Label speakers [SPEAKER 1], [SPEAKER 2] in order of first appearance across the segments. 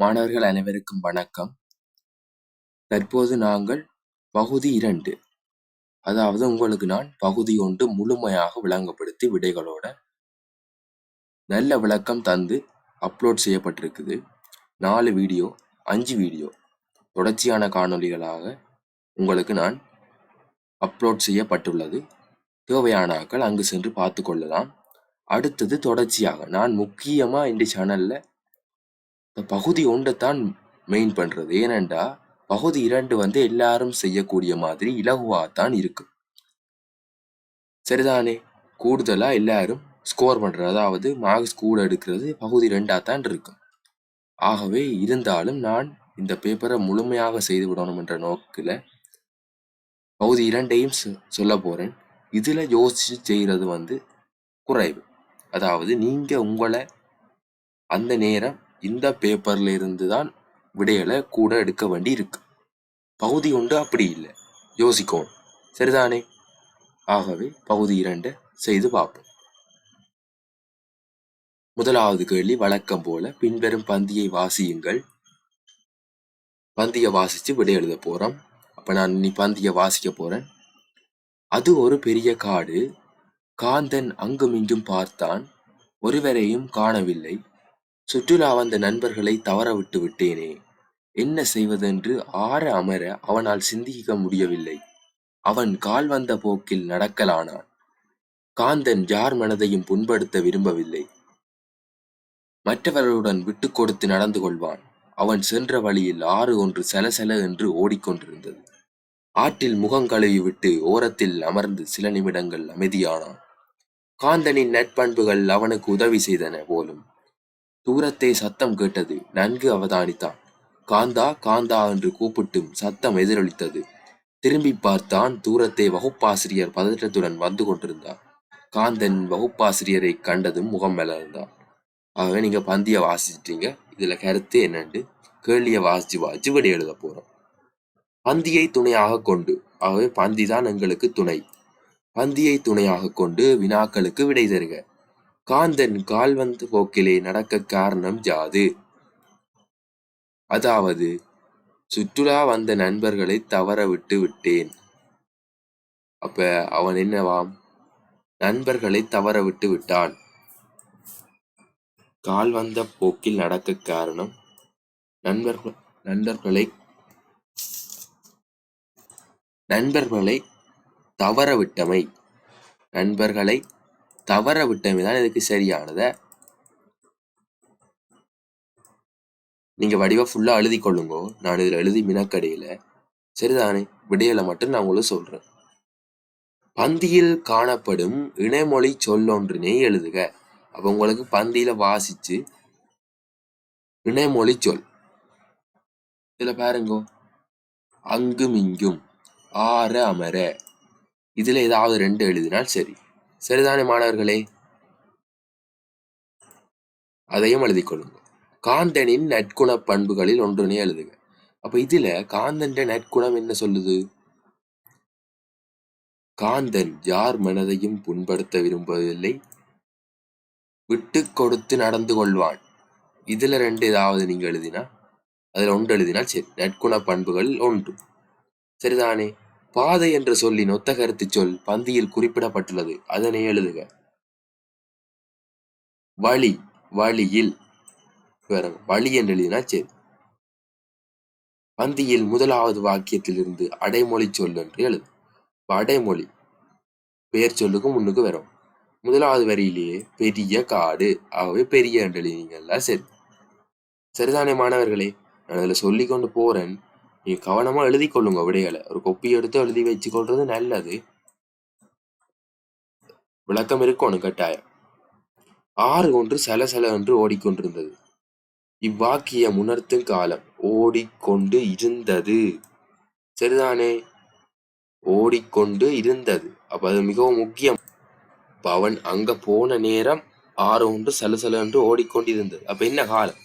[SPEAKER 1] மாணவர்கள் அனைவருக்கும் வணக்கம். தற்போது நாங்கள் பகுதி இரண்டு அதாவது உங்களுக்கு நான் பகுதி ஒன்று முழுமையாக விளங்கப்படுத்தி விடைகளோட நல்ல விளக்கம் தந்து அப்லோட் செய்யப்பட்டிருக்குது. நாலு வீடியோ அஞ்சு வீடியோ தொடர்ச்சியான காணொளிகளாக உங்களுக்கு நான் அப்லோட் செய்யப்பட்டுள்ளது. தேவையான ஆக்கள் அங்கு சென்று பார்த்து கொள்ளலாம். அடுத்தது தொடர்ச்சியாக நான் முக்கியமாக இந்த சேனலில் இந்த பகுதி ஒன்றைத்தான் மெயின் பண்ணுறது ஏனென்றா பகுதி இரண்டு வந்து எல்லாரும் செய்யக்கூடிய மாதிரி இலகுவாகத்தான் இருக்கும் சரிதானே? கூடுதலாக எல்லாரும் ஸ்கோர் பண்ணுறது அதாவது மார்க்ஸ் கூட எடுக்கிறது பகுதி ரெண்டாக தான் இருக்கும் ஆகவே இருந்தாலும் நான் இந்த பேப்பரை முழுமையாக செய்து விடணும் என்ற நோக்கில் பகுதி இரண்டையும் சொல்ல போகிறேன் இதில் யோசிச்சு செய்கிறது வந்து குறைவு. அதாவது நீங்கள் உங்களை அந்த நேரம் இந்த பேப்பர்ல இருந்து தான் விடைகளை கூட எடுக்க வேண்டி இருக்கு. பகுதி ஒன்று அப்படி இல்லை. யோசிக்கோம். சரிதானே? ஆகவே பகுதி இரண்டு செய்து பார்ப்போம். முதலாவது கேள்வி வழக்கம் போல பின்வரும் பந்தியை வாசியுங்கள். பந்தியை வாசிச்சு விடை எழுத போறோம். அப்ப நான் நீ பந்தியை வாசிக்க போறேன். அது ஒரு பெரிய காடு. காந்தன் அங்குமிங்கும் பார்த்தான். ஒருவரையும் காணவில்லை. சுற்றுலா வந்த நண்பர்களை தவற விட்டு விட்டேனே. என்ன செய்வதென்று ஆற அமர அவனால் சிந்திக்க முடியவில்லை. அவன் கால் வந்த போக்கில் நடக்கலானான். காந்தன் யார் மனதையும் புண்படுத்த விரும்பவில்லை. மற்றவர்களுடன் விட்டு கொடுத்து நடந்து கொள்வான். அவன் சென்ற வழியில் ஆறு ஒன்று சலசல என்று ஓடிக்கொண்டிருந்தது. ஆற்றில் முகங்கழுவி விட்டு ஓரத்தில் அமர்ந்து சில நிமிடங்கள் அமைதியானான். காந்தனின் நட்பண்புகள் அவனுக்கு உதவி செய்தன போலும். தூரத்தை சத்தம் கேட்டது. நன்கு அவதானித்தான். காந்தா காந்தா என்று கூப்பிட்டும் சத்தம் எதிரொலித்தது. திரும்பி பார்த்தான் தூரத்தை வகுப்பாசிரியர் பதற்றத்துடன் வந்து கொண்டிருந்தார். காந்தன் வகுப்பாசிரியரை கண்டதும் முகம் மலர்ந்தான். ஆகவே நீங்க பந்திய வாசிச்சிட்டீங்க. இதுல கருத்து என்னன்னு கேள்விய வாசிச்சு வாசிச்சு விடை எழுத போறோம். பந்தியை துணையாக கொண்டு. ஆகவே பந்தி தான் எங்களுக்கு துணை. பந்தியை துணையாக கொண்டு வினாக்களுக்கு விடை தருக. காந்தன் கால்வந்து போக்கிலே நடக்க காரணம் ஜாது அதாவது சுற்றுலா வந்த நண்பர்களை தவற விட்டு விட்டேன். அப்ப அவன் என்னவாம்? நண்பர்களை தவற விட்டு விட்டான். கால் வந்த போக்கில் நடக்க காரணம் நண்பர்கள் நண்பர்களை நண்பர்களை தவறவிட்டமை நண்பர்களை தவற விட்டமை தான் இதுக்கு சரியானத நீங்க வடிவா ஃபுல்லா எழுதி கொள்ளுங்கோ. நான் இதில் எழுதி மினக்கடையில. சரிதானே? விடையில மட்டும் நான் உங்களுக்கு சொல்றேன். பந்தியில் காணப்படும் இணைமொழி சொல்லொன்றினை எழுதுக. அப்ப உங்களுக்கு பந்தியில வாசிச்சு இணைமொழி சொல். இதுல பாருங்கோ. அங்கும் இங்கும் ஆற அமர. இதுல ஏதாவது ரெண்டு எழுதினால் சரி. சரிதானே மாணவர்களே? அதையும் எழுதி கொள்ளுங்கள் காந்தனின் நற்குண பண்புகளில் ஒன்றுனே எழுதுக. அப்ப இதுல காந்தன் நற்குணம் என்ன சொல்லுது? காந்தன் யார் மனதையும் புண்படுத்த விரும்புவதில்லை விட்டு கொடுத்து நடந்து கொள்வான். இதுல ரெண்டு ஏதாவது நீங்க எழுதினா அதுல ஒன்று எழுதினால் சரி நற்குண பண்புகளில் ஒன்று. சரிதானே? பாதை என்ற சொல்லின் ஒத்த கருத்து சொல் பந்தியில் குறிப்பிடப்பட்டுள்ளது. அதனை எழுதுக. வழி வழியில். வழி என்று எழுதினா சரி. பந்தியில் முதலாவது வாக்கியத்திலிருந்து அடைமொழி சொல் என்று எழுது. அடைமொழி பெயர் சொல்லுக்கும் முன்னுக்கு வரும். முதலாவது வரியிலேயே பெரிய காடு ஆகவே பெரிய என்று எழுதினீங்கல்ல சரி. சரிதானே மாணவர்களே? நான் அதில் சொல்லி கொண்டு போறேன். நீ கவனமா எழுதி கொள்ளுங்க விடைகளை. ஒரு கொப்பி எடுத்து எழுதி வச்சுக்கொள்றது நல்லது. விளக்கம் இருக்கணும் கட்டாயம். ஆறு ஒன்று சல சல என்று ஓடிக்கொண்டிருந்தது. இவ்வாக்கியம் உணர்த்தும் காலம் ஓடிக்கொண்டு இருந்தது. சரிதானே? ஓடிக்கொண்டு இருந்தது. அப்ப அது மிகவும் முக்கியம். அவன் அங்க போன நேரம் ஆறு ஒன்று சலசல என்று ஓடிக்கொண்டிருந்தது. அப்ப என்ன காலம்?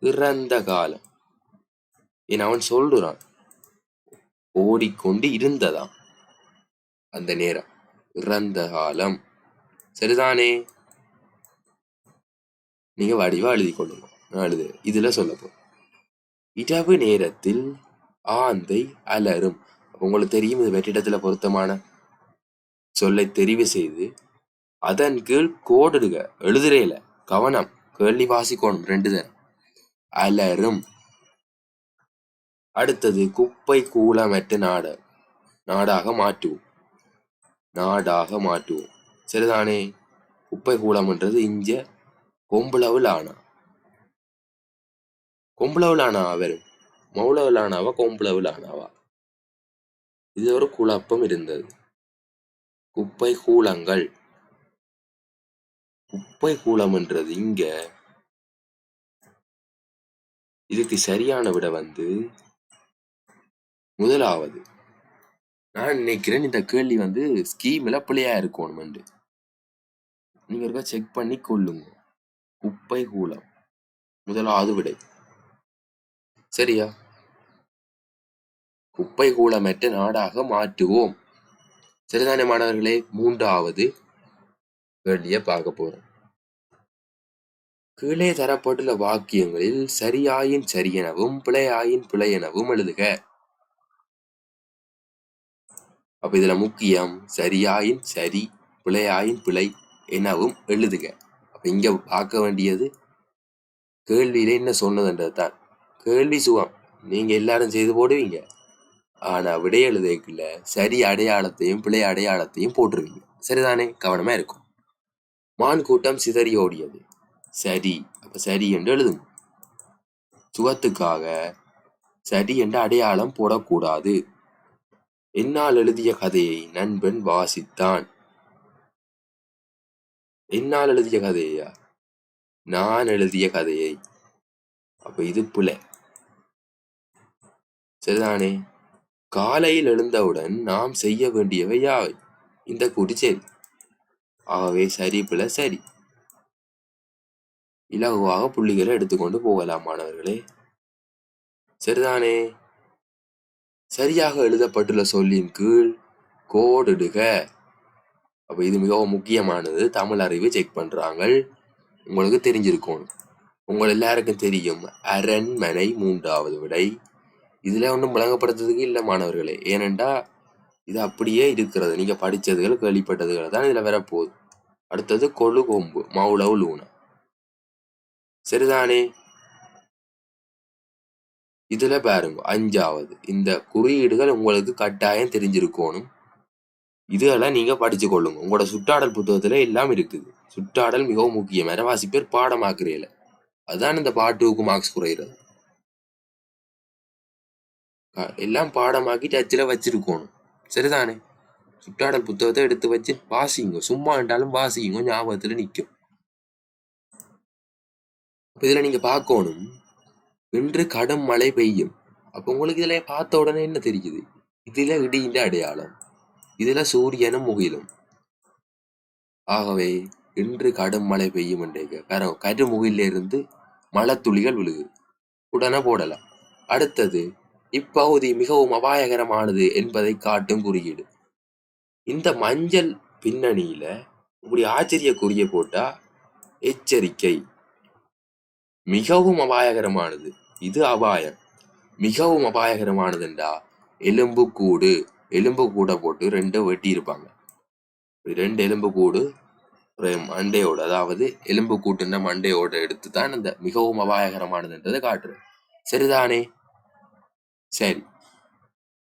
[SPEAKER 1] இறந்த காலம். என் அவன் சொல்றான் ஓடிக்கொண்டு இருந்ததாம். அந்த நேரம். இறந்த காலம். சரிதானே? நீங்க வடிவா எழுதி கொள்ளுங்க. எழுது இதுல சொல்லப்போ இரவு நேரத்தில் ஆந்தை அலரும் உங்களுக்கு தெரியும் இது வெற்றிடத்துல பொருத்தமான சொல்லை தெரிவு செய்து அதன் கீழ் கோடிடுக. எழுதுறையில கவனம். கேள்வி வாசிக்கணும். ரெண்டு தரம். அலரும் அடுத்தது குப்பை கூலமற்ற நாடு நாடாக மாற்றுவோம். நாடாக மாற்றுவோம். சரிதானே? குப்பை கூலம்ன்றது இங்க கொம்புளவில் ஆனா கொம்புளவில் ஆனா வரும் மௌளவில் ஆனாவா கொம்புளவில் ஆனாவா இது ஒரு குழப்பம் இருந்தது. குப்பை கூலங்கள் குப்பை கூலம்ன்றது இங்க. இதுக்கு சரியான விட வந்து முதலாவது நான் நினைக்கிறேன் இந்த கேள்வி வந்து ஸ்கீமில் பிள்ளையா இருக்கணும்னு நீங்க இருக்க செக் பண்ணி கொள்ளுங்க. குப்பை கூலம் முதலாவது விடை. சரியா? குப்பை கூலமற்ற நாடாக மாற்றுவோம். சரிதானே மாணவர்களே? மூன்றாவது கேள்வியை பார்க்க போறோம். கீழே தரப்பட்டுள்ள வாக்கியங்களில் சரியாயின் சரியெனவும் பிழையாயின் பிழையெனவும் எழுதுக. அப்ப இதுல முக்கியம் சரியாயின் சரி பிழையாயின் பிழை எனவும் எழுதுக. அப்ப இங்க பார்க்க வேண்டியது கேள்வியில என்ன சொன்னதுன்றது தான் கேள்வி சுகம். நீங்க எல்லாரும் செய்து போடுவீங்க. ஆனா விடை எழுதைக்குள்ள சரி அடையாளத்தையும் பிழை அடையாளத்தையும் போட்டுருவீங்க. சரிதானே? கவனமா இருக்கும். மான் கூட்டம் சிதறி ஓடியது. சரி. அப்ப சரி என்று எழுதுங்க. சுகத்துக்காக சரி என்ற அடையாளம் போடக்கூடாது. என்னால் எழுதிய கதையை நண்பன் வாசித்தான். என்னால் எழுதிய கதையா? நான் எழுதிய கதையை. அப்ப இது பிழை சரிதானே? காலையில் எழுந்தவுடன் நாம் செய்ய வேண்டியவை யாவை? இந்த கூட்டு சரி ஆகவே சரி புல சரி. இலகுவாக புள்ளிகளை எடுத்துக்கொண்டு போகலாம் மாணவர்களே. சரிதானே? சரியாக எழுதப்பட்டுள்ள சொல்லின் கீழ் கோடிடுக. அப்போ இது மிகவும் முக்கியமானது. தமிழ் அறிவு செக் பண்றாங்க உங்களுக்கு தெரிஞ்சிருக்கணும் உங்கள் எல்லாருக்கும் தெரியும். அரண்மனை மூன்றாவது விடை. இதுல ஒன்றும் விளங்கப்படுத்துறதுக்கு இல்லை மாணவர்களே. ஏனென்றா இது அப்படியே இருக்கிறது. நீங்க படிச்சதுகள் கேள்விப்பட்டதுகள் தான் இதுல வரப்போகுது. அடுத்தது கொழு கொம்பு மவுளவு லூனா. சரிதானே? இதுல பாருங்க அஞ்சாவது இந்த குறியீடுகள் உங்களுக்கு கட்டாயம் தெரிஞ்சிருக்கணும். இதெல்லாம் நீங்க படிச்சு கொள்ளுங்க. உங்களோட சுட்டாடல் புத்தகத்துல எல்லாம் இருக்குது. சுட்டாடல் மிகவும் முக்கியம். அரவாசி பேர் பாடமாக்குறீல. அதுதான் இந்த பாட்டுக்கு மார்க்ஸ் குறையிறது. எல்லாம் பாடமாக்கி டச்சில் வச்சிருக்கணும். சரிதானே? சுட்டாடல் புத்தகத்தை எடுத்து வச்சு வாசிங்க. சும்மா இருந்தாலும் வாசிங்க. ஞாபகத்துல நிற்கும் இதில் இதுல நீங்க பார்க்கணும். இன்று கடும் மழை பெய்யும். அப்போ உங்களுக்கு இதுல பார்த்த உடனே என்ன தெரியுது? இதுல இடியின் அடையாளம். இதுல சூரியனும் முகிலும். ஆகவே இன்று கடும் மழை பெய்யும் என்றேங்க. கரு கருமுகில இருந்து மழை துளிகள் விழுகுது உடனே போடலாம். அடுத்தது இப்பகுதி மிகவும் அபாயகரமானது என்பதை காட்டும் குறியீடு. இந்த மஞ்சள் பின்னணியில இப்படி ஆச்சரிய குறிய போட்டா எச்சரிக்கை. மிகவும் அபாயகரமானது. இது அபாயம். மிகவும் அபாயகரமானதுண்டா. எலும்பு கூடு. எலும்பு கூடை போட்டு ரெண்டு வெட்டி இருப்பாங்க ரெண்டு எலும்பு கூடு மண்டையோடு மண்டையோட அதாவது எலும்பு கூட்டுன்ற மண்டையோட எடுத்து தான் இந்த மிகவும் அபாயகரமானதுன்றதை காட்டுறேன் சரிதானே? சரி.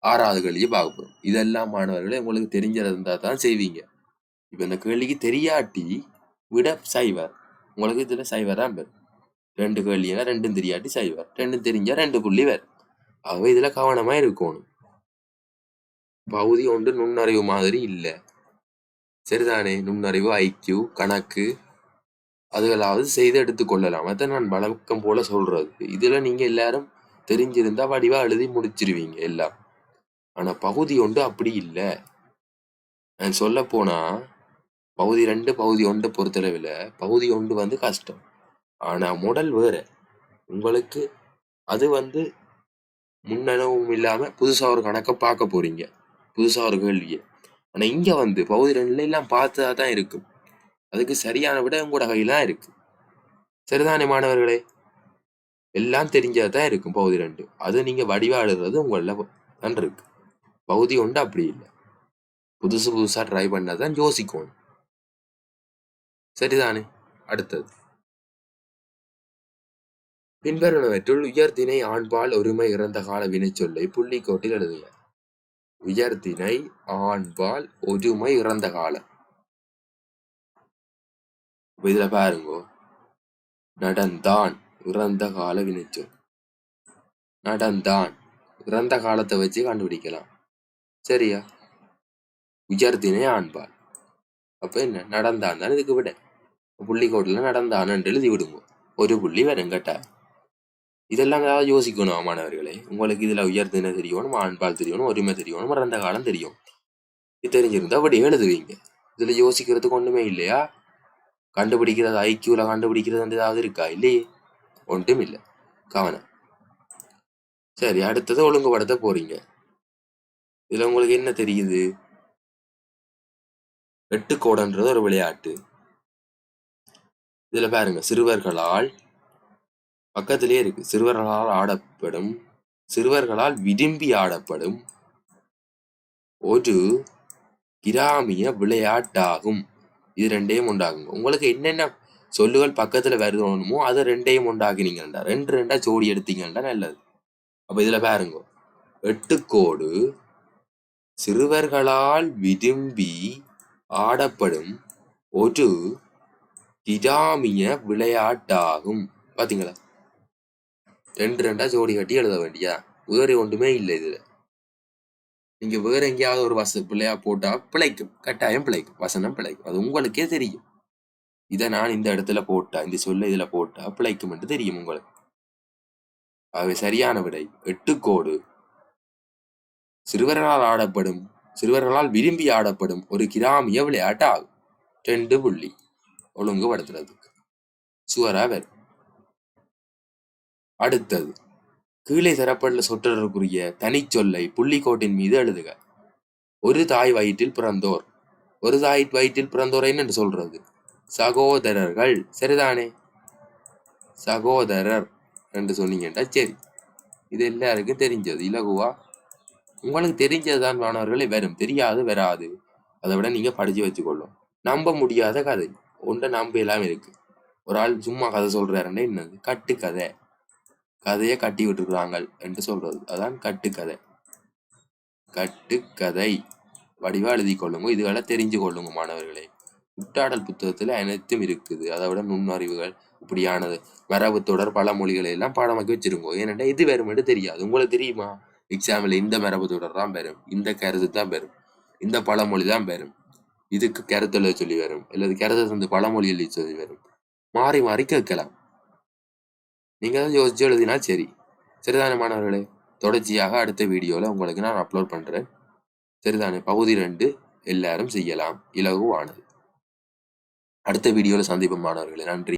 [SPEAKER 1] ஆறாவது கேள்வியை பார்க்க போகிறோம் இதெல்லாம் மாணவர்களே உங்களுக்கு தெரிஞ்சிருந்தா தான் செய்வீங்க. இப்ப இந்த கேள்விக்கு தெரியாட்டி விட சைவர். உங்களுக்கு இதுல சைவர் தான் பெரும் ரெண்டு கேள்வினா ரெண்டும் தெரியாட்டி சைவர் ரெண்டும் தெரிஞ்சா ரெண்டு புள்ளி வேறு ஆகவே இதுல கவனமா இருக்கணும். பகுதி ஒன்று நுண்ணறிவு மாதிரி இல்லை. சரிதானே? நுண்ணறிவு ஐக்கியூ கணக்கு அதுகளாவது செய்து எடுத்துக்கொள்ளலாம் அதான் நான் வழக்கம் போல சொல்றது. இதுல நீங்க எல்லாரும் தெரிஞ்சிருந்தா வடிவா எழுதி முடிச்சிருவீங்க எல்லாம். ஆனா பகுதி ஒன்று அப்படி இல்லை. நான் சொல்ல போனா பகுதி ரெண்டு பகுதி ஒன்று பொறுத்தளவில் பகுதி ஒன்று வந்து கஷ்டம். ஆனா முடல் வேற. உங்களுக்கு அது வந்து முன்னனுவும் இல்லாம புதுசா ஒரு கணக்கை பார்க்க போறீங்க. புதுசா ஒரு கேள்வியை. ஆனா இங்க வந்து பகுதி ரெண்டுல எல்லாம் பார்த்ததா தான் இருக்கும். அதுக்கு சரியான விட உங்களோட கையில தான் இருக்கு. சரிதானே மாணவர்களே? எல்லாம் தெரிஞ்சாதான் இருக்கும் பகுதி ரெண்டு. அது நீங்க வடிவா எழுதுறது உங்கள தான் இருக்கு. பகுதி ஒன்று அப்படி இல்லை. புதுசு புதுசா ட்ரை பண்ணாதான் யோசிக்கணும். சரிதானே? அடுத்தது. பின்வருவனவற்றுள் உயர்தினை ஆண்பால் ஒருமை இறந்த கால வினைச்சொல்லை புள்ளிக்கோட்டில் எழுதுக. உயர்தினை ஆண்பால் ஒருமை இறந்த காலம் இதுல பாருங்கோ. நடந்தான் இறந்த கால வினைச்சொல். நடந்தான் இறந்த காலத்தை வச்சு கண்டுபிடிக்கலாம். சரியா? உயர்தினை ஆண்பால். அப்ப என்ன? நடந்தான் தான் இதுக்கு விட. புள்ளிக்கோட்டில் நடந்தான்னு எழுதி விடுங்க ஒரு புள்ளி வரும் கேட்டா. இதெல்லாம் ஏதாவது யோசிக்கணும் மாணவர்களே? உங்களுக்கு இதுல உயர்தினை தெரியணும் ஆண்பால் தெரியணும் ஒருமை தெரியணும் மறந்த காலம் தெரியும். இது தெரிஞ்சிருந்தா அப்படி எழுதுவீங்க. இதுல யோசிக்கிறதுக்கு ஒண்ணுமே இல்லையா? கண்டுபிடிக்கிறது ஐக்கியூவில் கண்டுபிடிக்கிறது ஏதாவது இருக்கா? இல்லையே. ஒன்றும் இல்லை. கவனம். சரி அடுத்தது ஒழுங்குபடுத்த போறீங்க. இதுல உங்களுக்கு என்ன தெரியுது? எட்டுக்கோடன்றது ஒரு விளையாட்டு. இதுல பாருங்க சிறுவர்களால் பக்கத்திலே இருக்கு. சிறுவர்களால் ஆடப்படும் சிறுவர்களால் விரும்பி ஆடப்படும் ஒரு கிராமிய விளையாட்டாகும். இது ரெண்டையும் உண்டாகும் உங்களுக்கு என்னென்ன சொல்லுகள் பக்கத்துல வருதணுமோ அதை ரெண்டையும் உண்டாக்கினீங்கண்டா ரெண்டு ரெண்டா ஜோடி எடுத்தீங்கண்டா நல்லது. அப்ப இதுல பாருங்க. எட்டுக்கோடு சிறுவர்களால் விரும்பி ஆடப்படும் ஒரு கிராமிய விளையாட்டாகும். பாத்தீங்களா? ரெண்டு ரெண்டா ஜோடி கட்டி எழுத வேண்டியா வேறு ஒன்றுமே இல்லை இதுல. நீங்க வேற எங்கேயாவது ஒரு வச பிள்ளையா போட்டா பிழைக்கும். கட்டாயம் பிழைக்கும். வசனம் பிழைக்கும். அது உங்களுக்கே தெரியும். இதை நான் இந்த இடத்துல போட்டா இந்த சொல்ல இதுல போட்டா பிழைக்கும் என்று தெரியும் உங்களுக்கு. ஆகவே சரியான விடை. எட்டுக்கோடு சிறுவர்களால் ஆடப்படும் சிறுவர்களால் விரும்பி ஆடப்படும் ஒரு கிராமிய விளையாட்டு ஆகும் ரெண்டு புள்ளி. ஒழுங்குபடுத்துறதுக்கு சுவரா வரும். அடுத்தது கீழே தரப்பட்டுள்ள சொற்றொடருக்குரிய தனிச்சொல்லை புள்ளிக்கோட்டின் மீது எழுதுக. ஒரு தாய் வயிற்றில் பிறந்தோர். ஒரு தாய் வயிற்றில் பிறந்தோர் என்று சொல்றது? சகோதரர்கள். சரிதானே? சகோதரர் என்று சொன்னீங்கன்னா சரி. இது எல்லாருக்கும் தெரிஞ்சது. இலகுவா? உங்களுக்கு தெரிஞ்சதுதான் மாணவர்களே வரும். தெரியாது வராது. அதை விட நீங்க படிச்சு வச்சுக்கொள்ளும். நம்ப முடியாத கதை. ஒன்றை நம்ப எல்லாம் இருக்கு. ஒரு ஆள் சும்மா கதை சொல்றாருன்னா என்னது? கட்டு கதை கதையை கட்டி விட்டுருக்குறாங்க என்று சொல்றது. அதான் கட்டுக்கதை. கட்டுக்கதை. வடிவா எழுதி கொள்ளுங்க இதுகளை தெரிஞ்சு கொள்ளுங்க மாணவர்களே. உட்டாடல் புத்தகத்துல அனைத்தும் இருக்குது. அதை விட நுண்ணறிவுகள் இப்படியானது. மரபு தொடர் பல மொழிகளை எல்லாம் பாடமாக்கி வச்சிருங்க. ஏனென்றா இது வருமென்று தெரியாது. உங்களுக்கு தெரியுமா? எக்ஸாம்பிள் இந்த மரபு தொடர் தான் பெறும். இந்த கருத்து தான் பெறும். இந்த பழமொழி தான் பெறும். இதுக்கு கருத்து சொல்லி வரும். அல்லது கருத்தை தந்து பழமொழி எழுதி சொல்லி வரும். மாறி மாறி கேட்கலாம். நீங்க தான் யோசிச்சு எழுதினா சரி. சரிதானே மாணவர்களே? தொடர்ச்சியாக அடுத்த வீடியோவில் உங்களுக்கு நான் அப்லோட் பண்ணுறேன் சரிதானே? பகுதி ரெண்டு எல்லாரும் செய்யலாம். இலகுவானது. அடுத்த வீடியோவில் சந்திப்போம் மாணவர்களே. நன்றி.